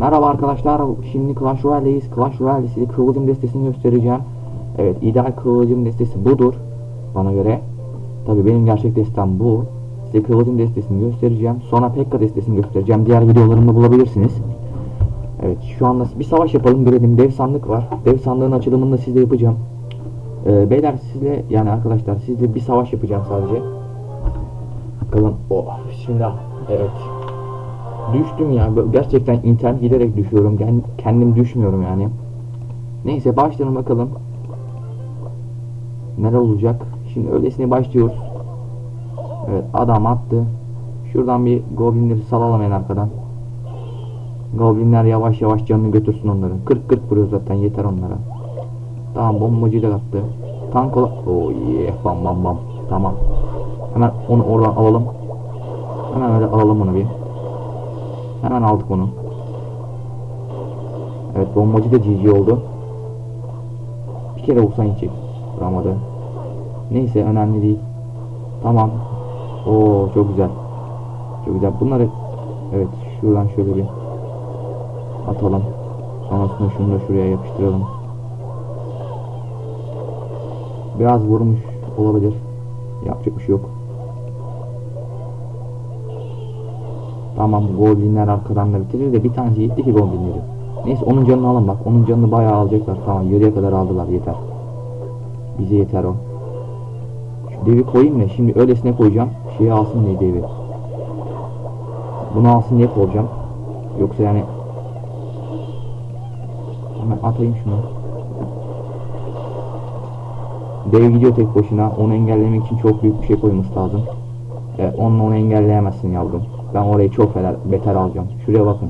Merhaba arkadaşlar. Şimdi Clash Royale'deyiz. Clash Royale size kıvılcım destesini göstereceğim. Evet, ideal kıvılcım destesi budur. Bana göre. Tabii benim gerçek destem bu. Size kıvılcım destesini göstereceğim. Sonra Pekka destesini göstereceğim. Diğer videolarımda bulabilirsiniz. Evet, şu anda bir savaş yapalım görelim. Dev sandık var. Dev sandığın açılımını da sizle yapacağım. Ee, beyler sizle yani arkadaşlar sizle bir savaş yapacağım sadece. Bakalım. Oh, şimdi evet. Düştüm ya. Böyle Gerçekten internet giderek düşüyorum. Kendim düşmüyorum yani. Neyse başlayalım bakalım. Neler olacak? Şimdi öylesine başlıyoruz. Evet adam attı. Şuradan bir goblinleri salalım en arkadan. Goblinler yavaş yavaş canını götürsün onların. 40-40 vuruyor zaten yeter onlara. Tamam bombacıyı da attı. Tank ola... Oh yeah bam bam bam. Tamam. Hemen onu oradan alalım. Hemen öyle alalım onu bir. Hemen aldık onu. Evet bombacı da GG oldu. Bir kere vursan yiyecek. Vuramadı. Neyse önemli değil. Tamam. Oo çok güzel. Çok güzel. Bunları evet şuradan şöyle bir atalım. Sonrasında şunu da şuraya yapıştıralım. Biraz vurmuş olabilir. Yapacak bir şey yok. Tamam goblinler arkadan da bitirir de bir tanesi gitti ki goblinleri. Neyse onun canını alın bak. Onun canını bayağı alacaklar. Tamam yarıya kadar aldılar yeter. Bize yeter o. Şu devi koyayım da şimdi öylesine koyacağım. Şeyi alsın diye devi. Bunu alsın diye koyacağım. Yoksa yani hemen atayım şunu. Dev gidiyor tek başına. Onu engellemek için çok büyük bir şey koyması lazım. Evet, onunla onu engelleyemezsin yavrum. Ben orayı çok beter, beter alacağım. Şuraya bakın.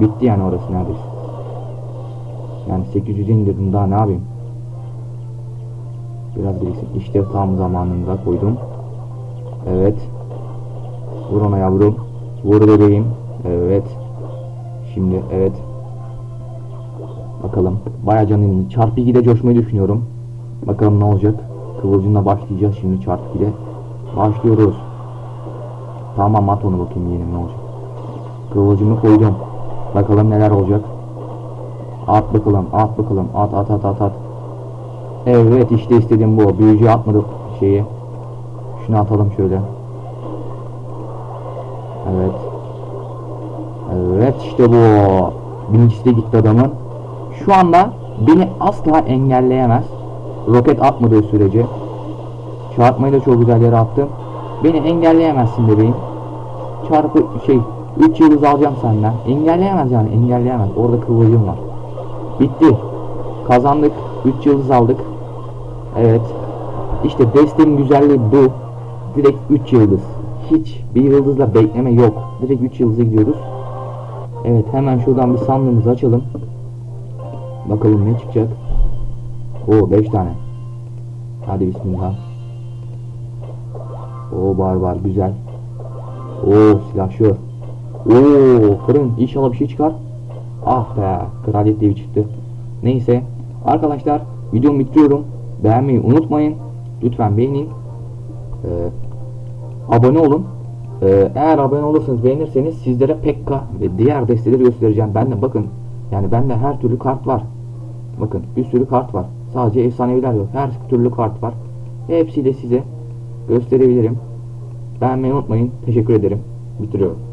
Bitti yani orası neredeyse. Yani 800 indirdim daha ne yapayım? Biraz biriksin. İşte tam zamanında koydum. Evet. Vur ona yavrum. Vur bebeğim. Evet. Şimdi evet. Bakalım. Baya canım. Çarpı 2'de coşmayı düşünüyorum. Bakalım ne olacak. Kıvılcımla başlayacağız şimdi çarpı 2'de. Başlıyoruz. Tamam at onu bakayım yeğenim ne olacak. Kıvılcımı koydum. Bakalım neler olacak. At bakalım at bakalım at at at at at. Evet işte istediğim bu. Büyücü atmadık şeyi. Şunu atalım şöyle. Evet. Evet işte bu. Birincisi gitti adamın. Şu anda beni asla engelleyemez. Roket atmadığı sürece. Çarpmayı da çok güzel yere attım. Beni engelleyemezsin bebeğim. Çarpı şey 3 yıldız alacağım senden. Engelleyemez yani engelleyemez. Orada kıvılcım var. Bitti. Kazandık. 3 yıldız aldık. Evet. İşte desteğin güzelliği bu. Direkt 3 yıldız. Hiç bir yıldızla bekleme yok. Direkt 3 yıldıza gidiyoruz. Evet hemen şuradan bir sandığımızı açalım. Bakalım ne çıkacak. Oo 5 tane. Hadi bismillah. Oo barbar güzel. Oo silahşör. Oo fırın inşallah bir şey çıkar. Ah be kraliyet devi çıktı. Neyse arkadaşlar videomu bitiriyorum. Beğenmeyi unutmayın. Lütfen beğenin. Ee, abone olun. Ee, eğer abone olursanız beğenirseniz sizlere Pekka ve diğer desteleri göstereceğim. Ben de bakın yani bende her türlü kart var. Bakın bir sürü kart var. Sadece efsaneviler yok. Her türlü kart var. Hepsiyle size gösterebilirim. Beğenmeyi unutmayın. Teşekkür ederim. Bitiriyorum.